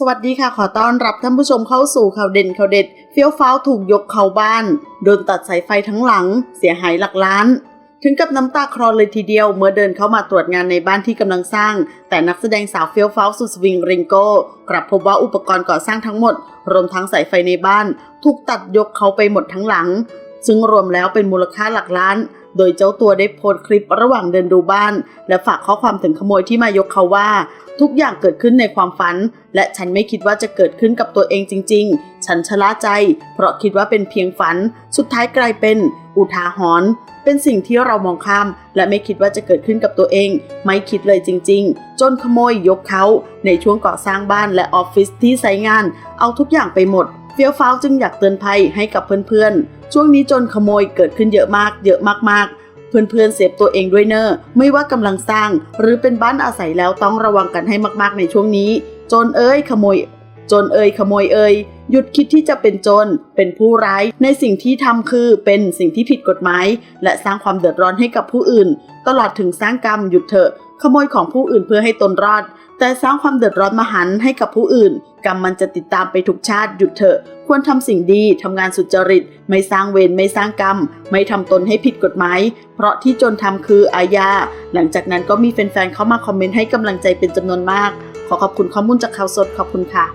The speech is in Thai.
สวัสดีค่ะ ขอต้อนรับท่านผู้ชมเข้าสู่ข่าวเด่นข่าวเด็ด เฟี้ยวฟ้าวถูกยกเขาบ้าน โดนตัดสายไฟทั้งหลัง เสียหายหลักล้าน ถึงกับน้ำตาคลอเลยทีเดียว เมื่อเดินเข้ามาตรวจงานในบ้านที่กำลังสร้าง แต่นักแสดงสาวเฟี้ยวฟ้าวสุดสวิงริงโก้ กลับพบว่าอุปกรณ์ก่อสร้างทั้งหมด รวมทั้งสายไฟในบ้าน ถูกตัดยกเขาไปหมดทั้งหลัง ซึ่งรวมแล้วเป็นมูลค่าหลักล้าน โดยเจ้าตัวได้โพสต์คลิประหว่างเดินดูบ้าน และฝากข้อความถึงขโมยที่มายกเขาว่า ทุกอย่างเกิดขึ้นในความฝัน และฉันไม่คิดว่าจะเกิดขึ้นกับตัวเองจริง ๆ ฉันชะล่าใจ เพราะคิดว่าเป็นเพียงฝัน สุดท้ายกลายเป็น อุทาหรณ์เป็นสิ่งที่เรามองข้าม และไม่คิดว่าจะเกิดขึ้นกับตัวเอง ไม่คิดเลยจริง ๆ จนขโมยยกเขาในช่วงก่อสร้างบ้านและออฟฟิศที่ไซงาน เอาทุกอย่างไปหมด เฟี้ยวฟ้าวจึงอยากเตือนภัยให้กับเพื่อนๆ ช่วงนี้จนขโมยเกิดขึ้นเยอะมาก เยอะมากๆ เพื่อนๆเสพตัวเองด้วยเนอะไม่ว่ากำลังสร้าง หรือเป็นบ้านอาศัยแล้วต้องระวังกันให้มากๆในช่วงนี้โจรเอ้ยขโมยโจรเอ้ยขโมยเอ้ย หยุดคิดที่จะเป็นโจรเป็นผู้ร้าย ในสิ่งที่ทำคือเป็นสิ่งที่ผิดกฎหมาย และสร้างความเดือดร้อนให้กับผู้อื่น ตลอดถึงสร้างกรรมหยุดเถอะ ขโมยของผู้อื่นเพื่อให้ตนรอด แต่สร้างความเดือดร้อนมหันให้กับผู้อื่น กรรมมันจะติดตามไปทุกชาติหยุดเถอะ ควรทำสิ่งดีทำงานสุจริต ไม่สร้างเวรไม่สร้างกรรม ไม่ทำตนให้ผิดกฎหมาย เพราะที่จนทำคืออาญา หลังจากนั้นก็มีแฟนๆเข้ามาคอมเมนต์ให้กำลังใจเป็นจำนวนมาก ขอขอบคุณข้อมูลจากข่าวสดขอบคุณค่ะ